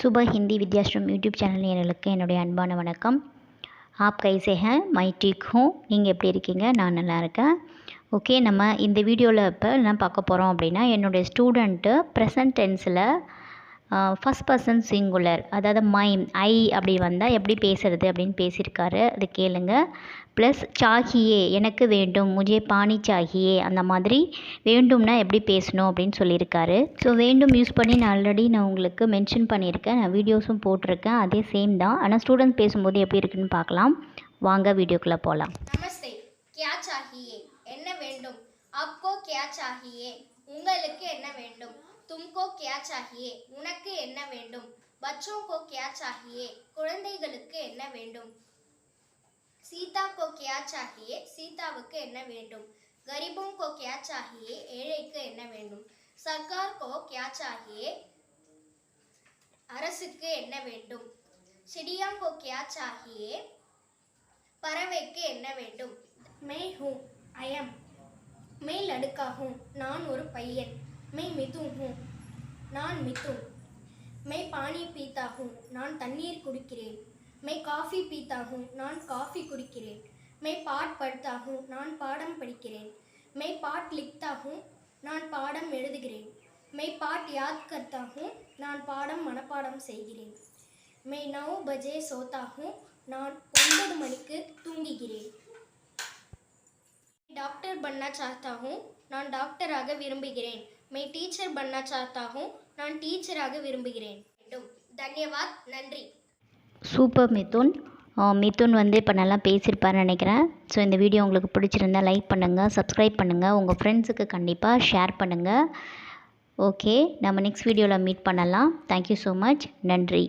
சுப Hindi Vidyashram YouTube channel நேர்களுக்கு என்னுடைய அன்பான வணக்கம். ஆப் கைசேக மை டீக் நீங்கள் எப்படி இருக்கீங்க? நான் நல்லா இருக்கேன். ஓகே நம்ம இந்த வீடியோவில் இப்போ என்ன பார்க்க போகிறோம் அப்படின்னா என்னுடைய ஸ்டூடெண்ட்டு ப்ரெசன்ட் டென்ஸில் ஃபஸ்ட் பர்சன் சிங்குலர் அதாவது மைம் ஐ அப்படி வந்தால் எப்படி பேசுகிறது அப்படின்னு பேசியிருக்காரு. அது கேளுங்க. ப்ளஸ் சாகியே எனக்கு வேண்டும் முஜே பாணி சாகியே அந்த மாதிரி வேண்டும்னா எப்படி பேசணும் அப்படின்னு சொல்லியிருக்காரு. ஸோ வேண்டும் யூஸ் பண்ணி நான் ஆல்ரெடி நான் உங்களுக்கு மென்ஷன் பண்ணியிருக்கேன். நான் வீடியோஸும் போட்டிருக்கேன். அதே சேம் தான். ஆனால் ஸ்டூடெண்ட்ஸ் பேசும்போது எப்படி இருக்குன்னு பார்க்கலாம். வாங்க வீடியோக்குள்ளே போகலாம் நமஸ்தே என்ன வேண்டும் அப்போ கியா உங்களுக்கு என்ன चाहिए உனக்கு என்ன வேண்டும் बच्चों को क्या चाहिए குழந்தைகளுக்கு என்ன வேண்டும் சீதா को क्या चाहिए சீதாவுக்கு என்ன வேண்டும் गरीबों को क्या चाहिए ஏழைக்கு என்ன வேண்டும் सरकार को क्या चाहिए அரசுக்கு என்ன வேண்டும் चिड़िया को क्या चाहिए பறவைக்கு என்ன வேண்டும் மே ஹூ ஐ எம் மே லடுக்கா ஹூ நான் ஒரு பையன் மே மிது ஹூ நான் மிதுன். மே பானி பீத்தாகும் நான் தண்ணீர் குடிக்கிறேன். மே காஃபி பீத்தாகும் நான் காஃபி குடிக்கிறேன். மே பாட் படுத்தாகும் நான் பாடம் படிக்கிறேன். மே பாட் லிக்தாகும் நான் பாடம் எழுதுகிறேன். மே பாட் யாத் கர்த்தாகும் நான் பாடம் மனப்பாடம் செய்கிறேன். மே நவ் பஜே சோத்தாகும் நான் ஒன்பது மணிக்கு பண்ண பண்ணா சாத்தா நான் டாக்டராக விரும்புகிறேன். மே டீச்சர் பண்ணா சாத்தாகும். நான் டீச்சராக விரும்புகிறேன். தன்யவாத். நன்றி. சூப்பர் மிதுன். மித்துன் மிதுன் வந்து இப்போ நல்லா பேசியிருப்பாருன்னு நினைக்கிறேன். ஸோ இந்த வீடியோ உங்களுக்கு பிடிச்சிருந்தா லைக் பண்ணுங்கள் சப்ஸ்கிரைப் பண்ணுங்கள் உங்கள் ஃப்ரெண்ட்ஸுக்கு கண்டிப்பாக ஷேர் பண்ணுங்கள் ஓகே நம்ம நெக்ஸ்ட் வீடியோவில் மீட் பண்ணலாம். தேங்க்யூ ஸோ மச் நன்றி.